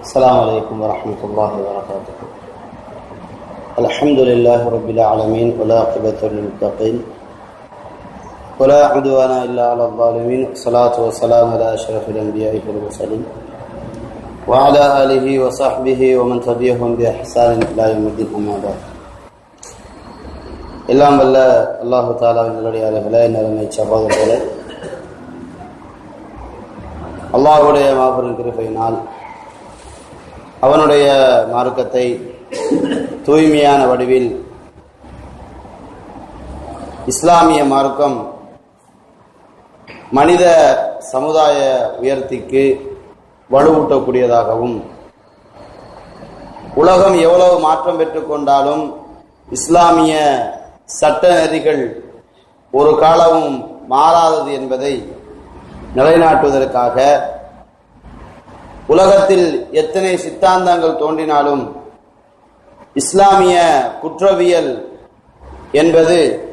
السلام عليكم ورحمة الله وبركاته الحمد لله رب العالمين ولا عقبة للمتقين ولا عدوان إلا على الظالمين والصلاة والسلام على أشرف الأنبياء والمرسلين وعلى آله وصحبه ومن تبعهم بإحسان إلى يوم الدين أما بعد எல்லாம் வல்ல அல்லாஹு தாலாவின் நல்லடியார்களே நிலைமை சகோதரர்களே அல்லாஹுடைய மாபெரும் கிருபையினால் அவனுடைய மார்க்கத்தை தூய்மையான வடிவில் இஸ்லாமிய மார்க்கம் மனித சமுதாய உயர்த்திக்கு வலுவூட்டக்கூடியதாகவும் உலகம் எவ்வளவு மாற்றம் பெற்றுக்கொண்டாலும் இஸ்லாமிய சட்ட நெறிகள் ஒரு காலமும் மாறாதது என்பதை நிலைநாட்டுவதற்காக உலகத்தில் எத்தனை சித்தாந்தங்கள் தோன்றினாலும் இஸ்லாமிய குற்றவியல் என்பது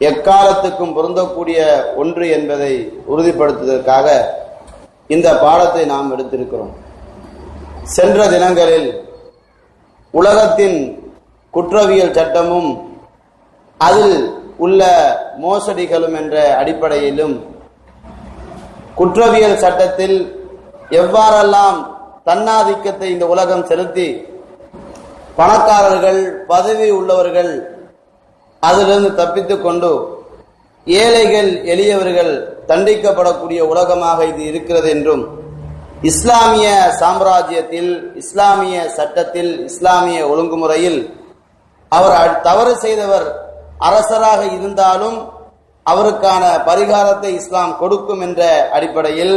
எக்காலத்துக்கும் பொருந்தக்கூடிய ஒன்று என்பதை உறுதிப்படுத்துவதற்காக இந்த பாடத்தை நாம் எடுத்திருக்கிறோம். சென்ற தினங்களில் உலகத்தின் குற்றவியல் சட்டமும் அதில் உள்ள மோசடிகளும் என்ற அடிப்படையிலும் குற்றவியல் சட்டத்தில் எவ்வாறெல்லாம் தன்னாதிக்கத்தை இந்த உலகம் செலுத்தி பணக்காரர்கள் பதவி உள்ளவர்கள் அதிலிருந்து தப்பித்துக் கொண்டு ஏழைகள் எளியவர்கள் தண்டிக்கப்படக்கூடிய உலகமாக இது இருக்கிறது என்றும் இஸ்லாமிய சாம்ராஜ்யத்தில் இஸ்லாமிய சட்டத்தில் இஸ்லாமிய ஒழுங்குமுறையில் அவர் அ- தவறு செய்தவர் அரசராக இருந்தாலும் அவருக்கான பரிகாரத்தை இஸ்லாம் கொடுக்கும் என்ற அடிப்படையில்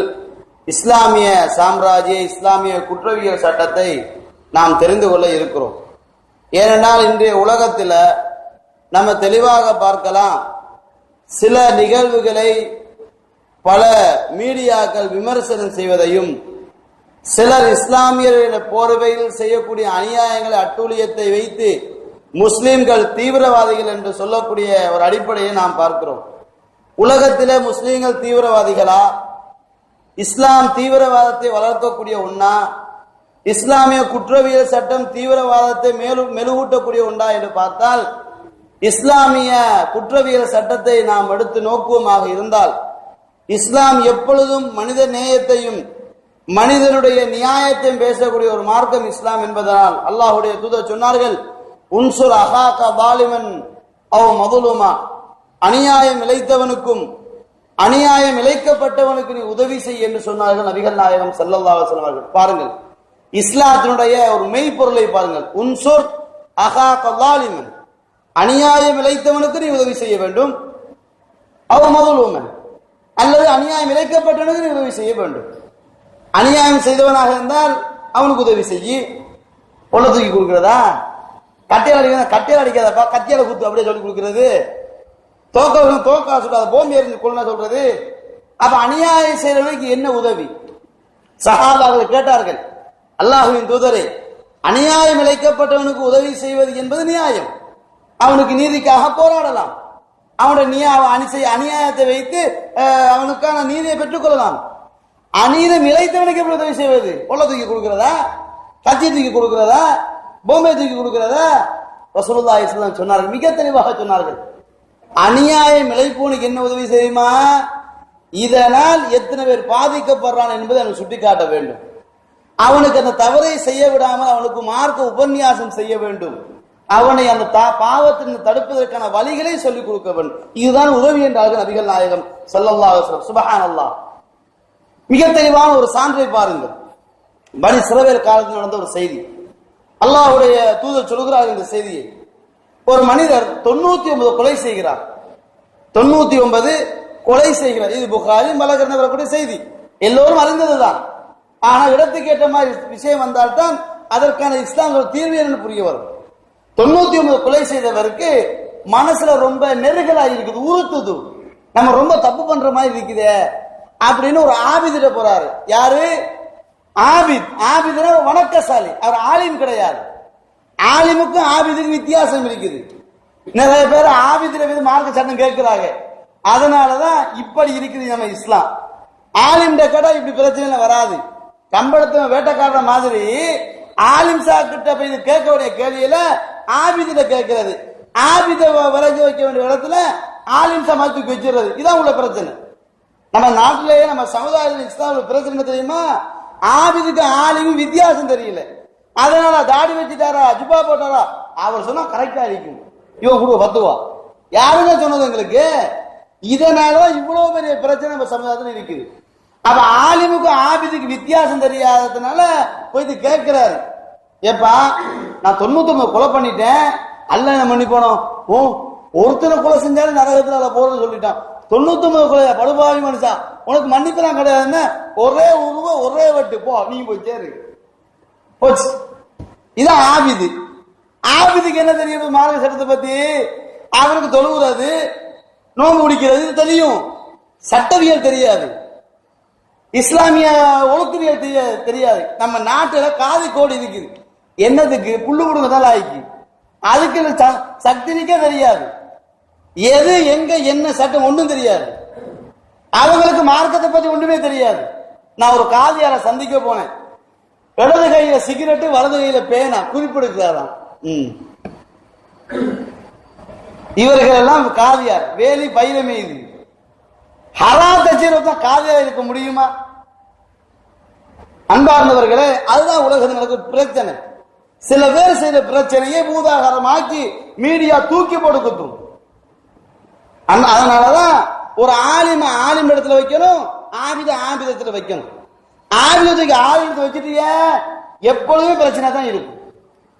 இஸ்லாமிய சாம்ராஜ்ய இஸ்லாமிய குற்றவியல் சட்டத்தை நாம் தெரிந்து கொள்ள இருக்கிறோம். ஏனென்றால் இன்றைய உலகத்தில் நம்ம தெளிவாக பார்க்கலாம் சில நிகழ்வுகளை பல மீடியாக்கள் விமர்சனம் செய்வதையும் சிலர் இஸ்லாமியர்களின் போர்வையில் செய்யக்கூடிய அநியாயங்களை அட்டூழியத்தை வைத்து முஸ்லிம்கள் தீவிரவாதிகள் என்று சொல்லக்கூடிய ஒரு அடிப்படையை நாம் பார்க்கிறோம். உலகத்திலே முஸ்லீம்கள் தீவிரவாதிகளா? இஸ்லாம் தீவிரவாதத்தை வளர்க்கக்கூடிய ஒண்ணா? இஸ்லாமிய குற்றவியல் சட்டம் தீவிரவாதத்தை மேலும் மெருகூட்டக்கூடிய ஒன்றா என்று பார்த்தால் இஸ்லாமிய குற்றவியல் சட்டத்தை நாம் எடுத்து நோக்குவமாக இருந்தால் இஸ்லாம் எப்பொழுதும் மனித நேயத்தையும் மனிதனுடைய நியாயத்தையும் பேசக்கூடிய ஒரு மார்க்கம் இஸ்லாம் என்பதனால் அல்லாஹுடைய தூதர் சொன்னார்கள் உன்சுர் அஹாக்கா பாலிமன் அவ் மதுலுமா? அநியாயம் இழைத்தவனுக்கும் அநியாயம் இழைக்கப்பட்டவனுக்கு நீ உதவி செய் என்று சொன்னார்கள் நபிகள் நாயகம் செல்லல்லாசன் அவர்கள். பாருங்கள். இஸ்லாத்தினுடைய ஒரு மெய்ப்பொருளை பாருங்கள். உன்சோர் அகா கல்லாலிமன் அநியாயம் இழைத்தவனுக்கு நீ உதவி செய்ய வேண்டும். அவர் மதுலுமன். அல்லது அநியாயம் இழைக்கப்பட்டவனுக்கு நீ உதவி செய்ய வேண்டும். அநியாயம் செய்தவனாக இருந்தால் அவனுக்கு உதவி செய்யி. உள்ள தூக்கி கொடுக்கிறதா? கட்டையால் அடிக்கிறதா கட்டையால் அடிக்காதப்பா கத்தியால குத்து அப்படியே சொல்லி கொடுக்கிறது. தோக்கவும் தோக்கா சொல்லாத போம்பி எறிஞ்சு கொள்ள சொல்றது. அப்ப அநியாயம் செய்யறவனுக்கு என்ன உதவி? சகாபாக்கள் கேட்டார்கள் அல்லாஹுவின் தூதரே அநியாயம் இழைக்கப்பட்டவனுக்கு உதவி செய்வது என்பது நியாயம். அவனுக்கு நீதிக்காக போராடலாம். அவனுடைய நியா அணிசை அநியாயத்தை வைத்து அவனுக்கான நீதியை பெற்றுக்கொள்ளலாம் அநீதம் இழைத்தவனுக்கு எப்படி உதவி செய்வது? கொள்ள தூக்கி கொடுக்கிறதா? கத்தி தூக்கி கொடுக்கிறதா? பொம்மை தூக்கி கொடுக்கிறதா? ரசூலுல்லாஹி இஸ்லாம் சொன்னார்கள் மிக தெளிவாக சொன்னார்கள். அநியாயம் இழைப்போனுக்கு என்ன உதவி செய்யுமா? இதனால் எத்தனை பேர் பாதிக்கப்படுறான் என்பதை அவனுக்கு சுட்டிக்காட்ட வேண்டும். அவனுக்கு அந்த தவறை செய்ய விடாமல் அவனுக்கு மார்க்க உபன்யாசம் செய்ய வேண்டும். அவனை அந்த தா- பாவத்தின் தடுப்பதற்கான வழிகளை சொல்லிக் கொடுக்க வேண்டும். இதுதான் உதவி என்றார்கள் நபிகள் நாயகம் சொல்லல்லா சுபஹான் அல்லா மிக தெளிவான ஒரு சான்றை பாருங்கள். பனி சிறவேல் காலத்தில் நடந்த ஒரு செய்தி. அல்லாஹ்வுடைய தூதர் சொல்கிறார் இந்த செய்தியை. ஒரு மனிதர் தொண்ணூத்தி ஒன்பது கொலை செய்கிறார். தொண்ணூத்தி ஒன்பது கொலை செய்கிறார். இது புகாரி மலகர்ண வரக்கூடிய செய்தி. எல்லோரும் அறிந்ததுதான். ஆனா இடத்துக்கு ஏற்ற மாதிரி விஷயம் வந்தால்தான் அதற்கான இஸ்லாம்கள் தீர்வு என்று புரிய வரும். தொண்ணூத்தி ஒன்பது கொலை செய்தவருக்கு மனசுல ரொம்ப நெருகலா இருக்குது உறுத்துது. நம்ம ரொம்ப தப்பு பண்ற மாதிரி இருக்குதே அப்படின்னு ஒரு ஆபிதிட போறாரு. யாரு? ஆபித். ஆபிதுனா வணக்கசாலி. அவர் ஆலிம் கிடையாது. ஆலிமுக்கும் ஆபிதுக்கும் வித்தியாசம் இருக்குது. நிறைய பேர் ஆபிதில மீது மார்க்க சட்டம் கேட்கிறாங்க. அதனாலதான் இப்படி இருக்குது நம்ம இஸ்லாம். ஆலிம்ட கடை இப்படி பிரச்சனை வராது. கம்பளத்தை வேட்டைக்காரன மாதிரி ஆலிம்சா கிட்ட போய் கேட்க வேண்டிய கேள்வியில ஆபிதில கேட்கிறது. ஆபித விளைஞ்சு வைக்க வேண்டிய இடத்துல ஆலிம்சா மாதிரி தூக்கி வச்சிடுறது. இதான் உள்ள பிரச்சனை. நம்ம நாட்டிலேயே நம்ம சமுதாயத்தில் இஸ்லாம் உள்ள பிரச்சனை தெரியுமா? ஆபிதுக்கு ஆலிமும் வித்தியாசம் தெரியல. அதனால தாடி வச்சுட்டாரா ஜுப்பா போட்டாரா? அவர் சொன்னா கரெக்டா இருக்கும். இவன் கொடுக்க பத்துவா யாருங்க சொன்னது எங்களுக்கு? இதனாலதான் இவ்வளவு பெரிய பிரச்சனை நம்ம சமுதாயத்தில் இருக்குது. அப்ப ஆலிமுக்கும் ஆபிதுக்கு வித்தியாசம் தெரியாததுனால போயிட்டு கேட்கிறாரு. ஏப்பா நான் தொண்ணூத்தொன்பது கொலை பண்ணிட்டேன். அல்ல என்ன பண்ணி போனோம் ஓ ஒருத்தனை கொலை செஞ்சாலும் நரகத்துல அதை போறது சொல்லிட்டான். தொண்ணூத்தொன்பது கொலை படுபாவி மனுஷா. உனக்கு மன்னிப்பெல்லாம் கிடையாதுன்னு ஒரே உருவ ஒரே வெட்டு. போ நீ போய் சேரு. போச்சு. இதான் ஆபிது. ஆபிதுக்கு என்ன தெரியும் மார்க்க சட்டத்தை பத்தி? அவருக்கு தொழுகிறது நோம்பு முடிக்கிறது தெரியும். சட்டவியல் தெரியாது. இஸ்லாமிய ஒழுக்கவியல் தெரியாது தெரியாது. நம்ம நாட்டுல காதி கோடி இருக்குது. என்னதுக்கு? புல்லு கொடுங்க தான் லாய்க்கு. அதுக்கு ச- சக்தினிக்கே தெரியாது. எது எங்க என்ன சட்டம் ஒண்ணும் தெரியாது. அவங்களுக்கு மார்க்கத்தை பத்தி ஒண்ணுமே தெரியாது. நான் ஒரு காதியார சந்திக்க போனேன். இடது கையில சிகரெட்டு வலது கையில பேனா குறிப்பிடுக்கிறாராம் இவர்கள் எல்லாம் காதியார் வேலி பைரமே இது. ஹராத்த தான் காதியார் இருக்க முடியுமா? அன்பார்ந்தவர்களே அதுதான் உலகத்தில் நடக்கும் பிரச்சனை. சில பேர் செய்த பிரச்சனையை பூதாகரமாக்கி மீடியா தூக்கி போட்டு குத்தும். அதனாலதான் ஒரு ஆலிம ஆலிம் இடத்துல வைக்கணும் ஆபித ஆபிதத்துல வைக்கணும். ஆபிதத்துக்கு ஆலிமத்தை வச்சுட்டு எப்பொழுதுமே பிரச்சனை தான் இருக்கும்.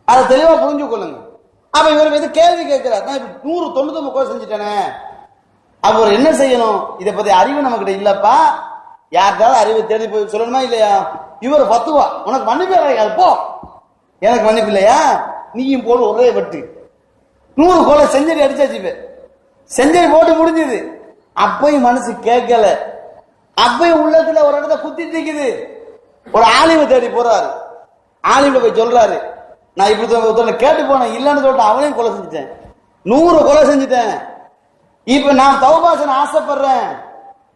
அதை தெளிவா புரிஞ்சு கொள்ளுங்க அப்ப இவர் வந்து கேள்வி கேட்கிறார். நான் இப்ப நூறு தொண்ணூத்தி ஒன்பது செஞ்சுட்டேனே. அவர் என்ன செய்யணும்? இதை பத்தி அறிவு நம்மகிட்ட இல்லப்பா. யாருக்காவது அறிவு தேடி போய் சொல்லணுமா இல்லையா? இவர் பத்துவா. உனக்கு மன்னிப்பு போ. எனக்கு மன்னிப்பு இல்லையா? நீயும் போடு ஒரே வெட்டு. நூறு கோலை செஞ்சரி அடிச்சாச்சு செஞ்சடி செஞ்சரி போட்டு முடிஞ்சது. அப்பையும் மனசு கேட்கல. அப்பயும் உள்ளத்துல ஒரு இடத்த குத்தி நிக்குது ஒரு ஆலிமை தேடி போறாரு. ஆலிமை போய் சொல்றாரு. நான் இப்படி ஒருத்தனை கேட்டு போனேன். இல்லைன்னு சொல்லிட்டு அவனையும் கொலை செஞ்சுட்டேன். நூறு கொலை செஞ்சுட்டேன். இப்ப நான் தௌபாசன ஆசைப்படுறேன்.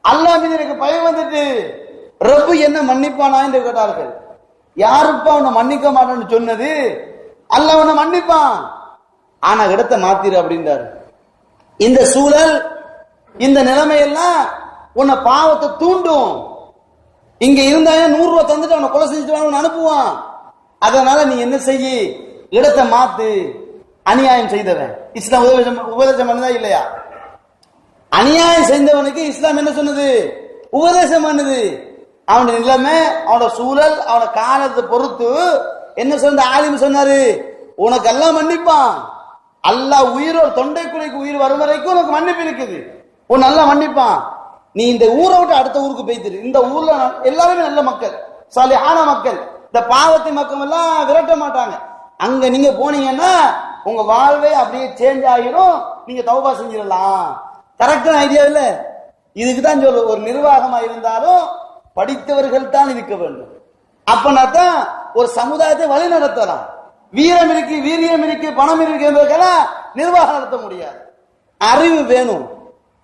அல்லா மீது எனக்கு பயம் வந்துட்டு ரப்பு என்ன மன்னிப்பானா என்று கேட்டார்கள். யாருப்பா உன்னை மன்னிக்க மாட்டேன்னு சொன்னது? அல்ல உன்னை மன்னிப்பான். ஆனா இடத்தை மாத்திரு அப்படின்றாரு. இந்த சூழல் இந்த நிலைமையெல்லாம் உன்னை பாவத்தை தூண்டும். இங்க இருந்தாலும் நூறு ரூபாய் தந்துட்டு அவனை கொலை செஞ்சுட்டு அவனை அனுப்புவான். அதனால நீ என்ன செய்ய? இடத்தை மாத்து. அநியாயம் செய்தவன். இஸ்லாம் உபதேசம் உபதேசம் பண்ணதா இல்லையா? அநியாயம் செய்தவனுக்கு இஸ்லாம் என்ன சொன்னது? உபதேசம் பண்ணுது. அவனுடைய நிலைமை அவனோட சூழல் அவனோட காலத்தை பொறுத்து என்ன சொன்ன ஆலிம் சொன்னாரு? உனக்கு எல்லாம் மன்னிப்பான். அல்லாஹ் உயிரோட தொண்டைக்குழிக்கு உயிர் வரும் வரைக்கும் உனக்கு மன்னிப்பு இருக்குது. உன் நல்லா மன்னிப்பான். நீ இந்த ஊரை விட்டு அடுத்த ஊருக்கு போய்த்திரு இந்த ஊர்ல ந- எல்லாருமே நல்ல மக்கள் சாலியான மக்கள். இந்த பாவத்தை மக்கள் எல்லாம் விரட்ட மாட்டாங்க. அங்க நீங்க போனீங்கன்னா உங்க வாழ்வே அப்படியே சேஞ்ச் ஆகிடும் நீங்க தௌபா செஞ்சிடலாம். கரெக்டான ஐடியா இல்ல? இதுக்கு தான் சொல்ல ஒரு நிர்வாகமா இருந்தாலும் படித்தவர்கள் தான் இருக்க வேண்டும். அப்பனா தான் ஒரு சமுதாயத்தை வழி நடத்தலாம். வீரம் இருக்கு வீரியம் இருக்கு பணம் இருக்கு என்பதற்கெல்லாம் நிர்வாகம் நடத்த முடியாது. அறிவு வேணும்.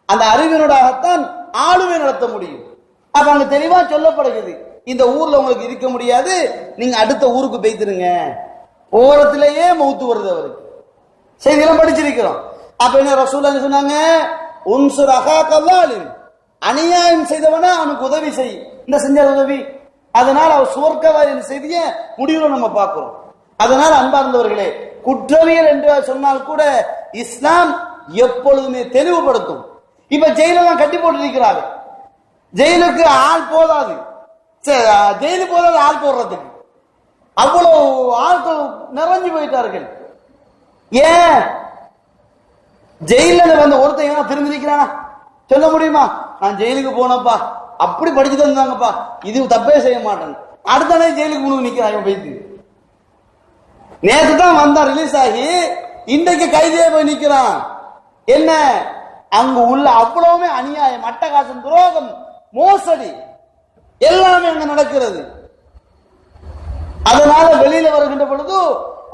அந்த அறிவினோடாகத்தான் ஆளுமை நடத்த முடியும். அப்ப அங்க தெளிவா சொல்லப்படுகிறது. இந்த ஊர்ல உங்களுக்கு இருக்க முடியாது. நீங்க அடுத்த ஊருக்கு போய்த்திருங்க ஓரத்திலேயே மௌத்து வருது அவருக்கு. செய்தியெல்லாம் படிச்சிருக்கிறோம். அப்ப என்ன ரசூல் சொன்னாங்க? உன்சுர் அகா அநியாயம் செய்தவனா அவனுக்கு உதவி செய். இந்த செஞ்ச உதவி. அதனால் அவர் சுவர்க்கவாதியின் செய்திய முடிவுல நம்ம பார்க்கிறோம். அதனால் அன்பார்ந்தவர்களே குற்றவியல் என்று சொன்னால் கூட இஸ்லாம் எப்பொழுதுமே தெளிவுபடுத்தும். இப்ப ஜெயிலெல்லாம் கட்டி போட்டு ஜெயிலுக்கு ஆள் போதாது. ஜெயிலு போதாது ஆள் போடுறதுக்கு. அவ்வளவு ஆட்கள் நிறைஞ்சு போயிட்டார்கள். ஏன்? ஜெயில வந்த ஒருத்தன் எவனா திரும்பி சொல்ல முடியுமா? நான் ஜெயிலுக்கு போனப்பா அப்படி படிச்சுட்டு வந்தாங்கப்பா. இது தப்பே செய்ய மாட்டேன். அடுத்த நாள் ஜெயிலுக்கு முழு நிக்கிறான் இவன் போயிட்டு நேற்று தான் வந்தான் ரிலீஸ் ஆகி இன்றைக்கு கைதியே போய் நிக்கிறான். என்ன? அங்க உள்ள அவ்வளவுமே அநியாயம் அட்டகாசம் துரோகம் மோசடி. எல்லாமே அங்க நடக்கிறது. அதனால வெளியில வருகின்ற பொழுது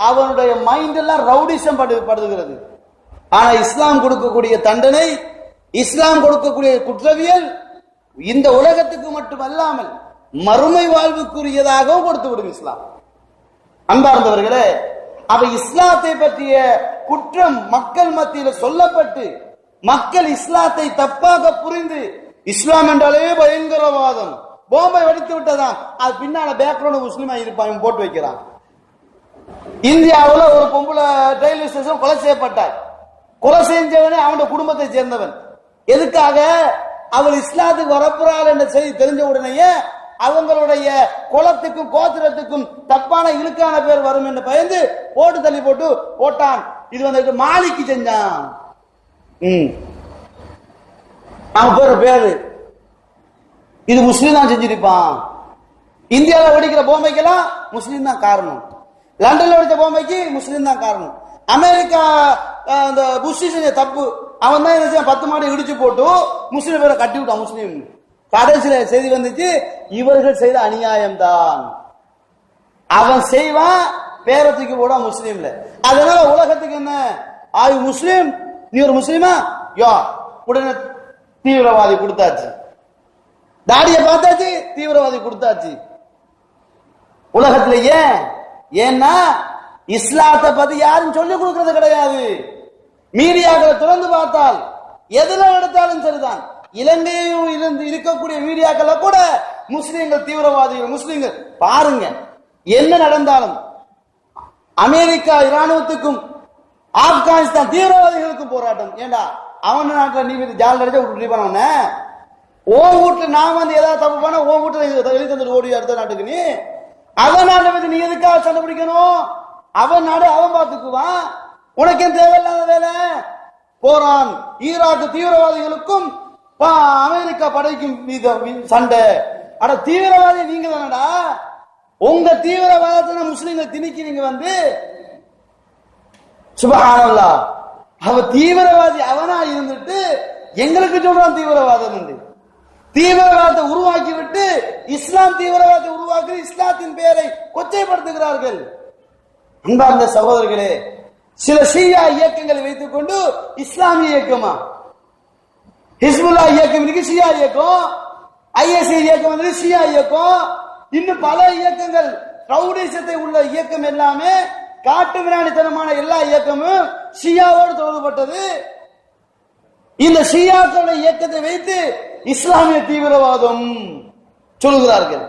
அவனுடைய மைண்ட் எல்லாம் ரவுடிசம் படு படுகிறது. ஆனா இஸ்லாம் கொடுக்கக்கூடிய தண்டனை இஸ்லாம் கொடுக்கக்கூடிய குற்றவியல் இந்த உலகத்துக்கு மட்டுமல்லாமல் மறுமை வாழ்வுக்குரியதாகவும் கொடுத்து விடும் இஸ்லாம். அன்பார்ந்தவர்களே அவ இஸ்லாத்தை பற்றிய குற்றம் மக்கள் மத்தியில சொல்லப்பட்டு மக்கள் இஸ்லாத்தை தப்பாக புரிந்து இஸ்லாம் என்றாலே பயங்கரவாதம். போம்பை வெடித்து விட்டதா? அது பின்னால பேக்ரவுண்ட் முஸ்லீமா இருப்பான் போட்டு வைக்கிறான். இந்தியாவில் ஒரு பொம்பளை ரயில்வே ஸ்டேஷன் கொலை செய்யப்பட்டார். கொலை செஞ்சவனே அவனுடைய குடும்பத்தை சேர்ந்தவன். எதுக்காக? அவள் இஸ்லாத்துக்கு வரப்புறாள் என்ற செய்தி தெரிஞ்ச உடனேயே அவங்களுடைய குலத்துக்கும் கோத்திரத்துக்கும் தப்பான இழுக்கான பேர் வரும் என்று பயந்து போட்டு தள்ளி போட்டு போட்டான் இது வந்துட்டு மாலிக்கு செஞ்சான். ம். அவன் பேர் பேரு இது முஸ்லீம் தான் செஞ்சிருப்பான். இந்தியாவில் வெடிக்கிற பொம்மைக்கெல்லாம் முஸ்லீம் தான் காரணம். லண்டன்ல ஒடித்த பொம்மைக்கு முஸ்லீம் தான் காரணம். அமெரிக்கா அந்த புஷ் செஞ்ச தப்பு அவன் தான் என்ன பத்து மாடு இடிச்சு போட்டு முஸ்லீம் பேரை கட்டி விட்டான் முஸ்லீம். கடைசியில செய்தி வந்துச்சு இவர்கள் செய்த அநியாயம் தான் அவன் செய்வான் பேரத்துக்கு கூட போட முஸ்லீம்ல. அதனால உலகத்துக்கு என்ன? ஆய் முஸ்லீம். நீ ஒரு முஸ்லீமா? யோ. உடனே தீவிரவாதி கொடுத்தாச்சு. தாடியை பார்த்தாச்சு தீவிரவாதி கொடுத்தாச்சு. உலகத்துல ஏன்? ஏன்னா இஸ்லாத்தை பத்தி யாரும் சொல்லிக் கொடுக்கறது கிடையாது. மீடியாக்களை திறந்து பார்த்தால் எதுல எடுத்தாலும் சரிதான். இலங்கையில் இருந்து இருக்கக்கூடிய மீடியாக்களை கூட முஸ்லீம்கள் தீவிரவாதிகள் முஸ்லீம்கள் பாருங்க என்ன நடந்தாலும் அமெரிக்கா இராணுவத்துக்கும் ஆப்கானிஸ்தான் தீவிரவாதிகளுக்கும் போராட்டம். ஏண்டா அவன் நாட்டில் நீ ஜால் அடிச்சா விட்டு ஓ வீட்டுல நான் வந்து ஏதாவது தப்பு பண்ண ஓ வீட்டுல எழுதி தந்துட்டு ஓடி அடுத்த நாட்டுக்கு நீ? அவன் நாட்டை பத்தி நீ எதுக்காக சண்டை பிடிக்கணும்? அவன் நாடு அவன் பார்த்துக்குவான் உனக்கு ஏன் தேவையில்லாத வேலை? போறான். ஈராக்கு தீவிரவாதிகளுக்கும் பா- அமெரிக்கா படைக்கும் சண்டை. அட தீவிரவாதி நீங்க தானடா? உங்க தீவிரவாதத்தை முஸ்லீம்கள் திணிக்கி நீங்க வந்து சுபஹானல்லா. அவ தீவிரவாதி அவனா இருந்துட்டு எங்களுக்கு சொல்றான் தீவிரவாதம் என்று தீவிரவாதத்தை உருவாக்கி விட்டு இஸ்லாம் தீவிரவாதத்தை உருவாக்கி இஸ்லாத்தின் பெயரை கொச்சைப்படுத்துகிறார்கள். அன்பார்ந்த சகோதரர்களே சில ஷியா இயக்கங்களை வைத்துக் கொண்டு இஸ்லாமிய இயக்கமா? ஹிஸ்புல்லா இயக்கம் இருக்கு ஷியா இயக்கம். ஐஎஸ்ஐ இயக்கம் வந்து ஷியா இயக்கம். இன்னும் பல இயக்கங்கள் ரவுடிசத்தை உள்ள இயக்கம் எல்லாமே காட்டு விராணித்தனமான எல்லா இயக்கமும் ஷியாவோடு தொடர்புபட்டது. இந்த ஷியாக்களுடைய இயக்கத்தை வைத்து இஸ்லாமிய தீவிரவாதம் சொல்கிறார்கள்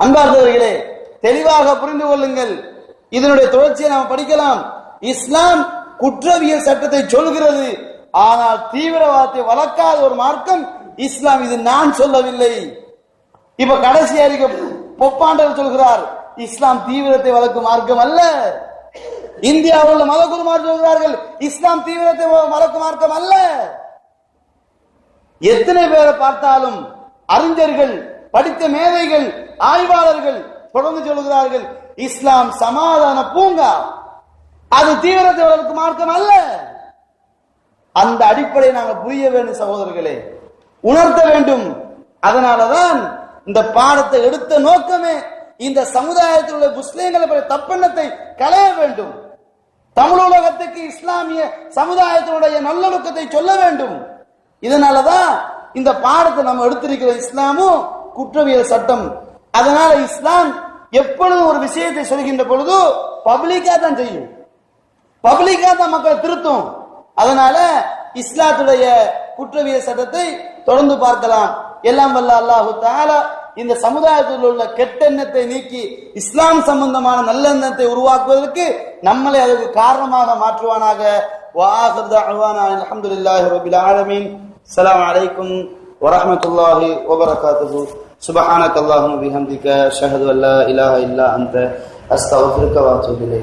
அன்பார்ந்தவர்களே தெளிவாக புரிந்து கொள்ளுங்கள். இதனுடைய தொடர்ச்சியை நாம் படிக்கலாம். இஸ்லாம் குற்றவியல் சட்டத்தை சொல்கிறது ஆனால் தீவிரவாதத்தை வளர்க்காத ஒரு மார்க்கம் இஸ்லாம். இது நான் சொல்லவில்லை. இப்ப கடைசி அறிக்கை பொப்பாண்டவர் சொல்கிறார் இஸ்லாம் தீவிரத்தை வளர்க்கும் மார்க்கம் அல்ல. இந்தியாவில் உள்ள மதகுருமார் சொல்கிறார்கள் இஸ்லாம் தீவிரத்தை வளர்க்கும் மார்க்கம் அல்ல. எத்தனை பேரை பார்த்தாலும் அறிஞர்கள் படித்த மேதைகள் ஆய்வாளர்கள் தொடர்ந்து சொல்கிறார்கள் இஸ்லாம் சமாதான பூங்கா. அது தீவிரத்தை வளர்க்கும் மார்க்கம் அல்ல. அந்த அடிப்படையை நாங்கள் புரிய வேண்டும் சகோதரர்களே உணர்த்த வேண்டும். அதனாலதான் இந்த பாடத்தை எடுத்த நோக்கமே இந்த சமுதாயத்தில் உள்ள முஸ்லிம்களை தப்பெண்ணத்தை களைய வேண்டும். தமிழகத்துக்கு இஸ்லாமிய சமுதாயத்தினுடைய நல்லொழுக்கத்தை சொல்ல வேண்டும். இதனாலதான் இந்த பாடத்தை நம்ம எடுத்திருக்கிற இஸ்லாமும் குற்றவியல் சட்டம். அதனால இஸ்லாம் எப்பொழுதும் ஒரு விஷயத்தை சொல்கின்ற பொழுது பப்ளிக்கா தான் செய்யும். பப்ளிக்கா தான் மக்களை திருத்தும். அதனால இஸ்லாத்துடைய குற்றவியல் சட்டத்தை தொடர்ந்து பார்க்கலாம். எல்லாம் வல்ல அல்லாஹு தாலா இந்த சமுதாயத்தில் உள்ள கெட்டெண்ணத்தை நீக்கி இஸ்லாம் சம்பந்தமான நல்லெண்ணத்தை உருவாக்குவதற்கு நம்மளை அதற்கு காரணமாக மாற்றுவானாக. அலமதுல்லாஹி ரபில் ஆலமீன். அலாம் வலைக்கும் வரமத்துல்லாஹி வபரகாத்து சுபஹானக் அல்லாஹும் பிஹம்திக ஷஹது அல்லா இலாஹ இல்லா அந்த அஸ்தஃபிருக்க வாத்துபிலை